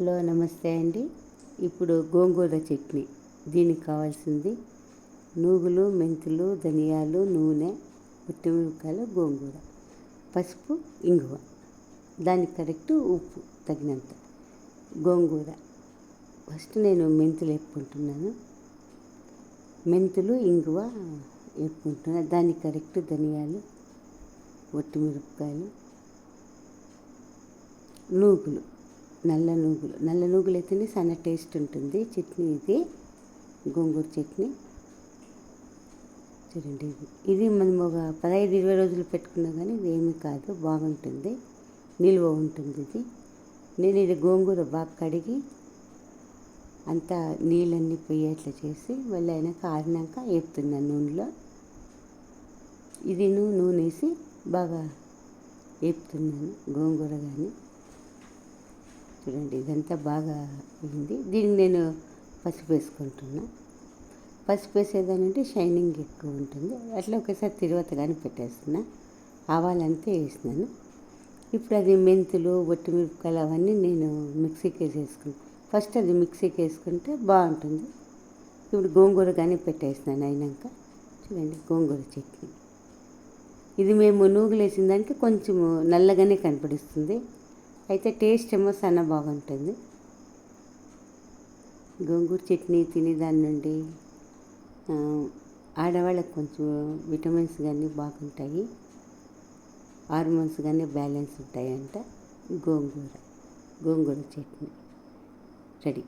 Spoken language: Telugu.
హలో నమస్తే అండి. ఇప్పుడు గోంగూర చట్నీ. దీనికి కావాల్సింది నూగులు మెంతులు ధనియాలు నూనె మిరపకాయలు గోంగూర పసుపు ఇంగువ. దానికి కరెక్ట్ ఉప్పు తగినంత. గోంగూర. ఫస్ట్ నేను మెంతులు వేపుకుంటున్నాను. మెంతులు ఇంగువ వేపుకుంటున్నాను దానికి కరెక్ట్ ధనియాలు మిరపకాయలు నూగులు. నల్ల నూగులు నల్ల నూగులు అయితేనే సన్న టేస్ట్ ఉంటుంది. చట్నీ ఇది గోంగూర చట్నీ. చూడండి ఇది ఇది మనం ఒక పదహైదు ఇరవై రోజులు పెట్టుకున్నా కానీ ఇది ఏమీ కాదు బాగుంటుంది. నిల్వ ఉంటుంది ఇది. నేను ఇది గోంగూర బాగా కడిగి అంతా నీళ్ళన్నీ పోయేట్లా చేసి మళ్ళీ అయినాక ఆరినాక వేపుతున్నాను నూనెలో. ఇది నూనె వేసి బాగా వేపుతున్నాను గోంగూర కానీ. చూడండి ఇదంతా బాగా అయింది దీనికి నేను పసుపు వేసుకుంటున్నా. పసుపు వేసేదానంటే షైనింగ్ ఎక్కువ ఉంటుంది. అట్లా ఒకసారి తిరువాత కానీ పెట్టేస్తున్నా. ఆవాలంతే వేసినాను ఇప్పుడు అది మెంతులు మిరపకాయలు అవన్నీ నేను మిక్సీకి వేసేసుకున్నాను ఫస్ట్ అది మిక్సీకి వేసుకుంటే బాగుంటుంది. ఇప్పుడు గోంగూర కానీ పెట్టేసినాను అయినాక. చూడండి గోంగూర చట్నీ. ఇది మేము నూగులు వేసిన దానికి కొంచెం నల్లగానే కనపడిస్తుంది. అయితే టేస్ట్ ఏమో చాలా బాగుంటుంది. గోంగూర చట్నీ తినేదాని నుండి ఆడవాళ్ళకి కొంచెం విటమిన్స్ కానీ బాగుంటాయి. హార్మోన్స్ కానీ బ్యాలెన్స్ ఉంటాయంట. గోంగూర గోంగూర చట్నీ రెడీ.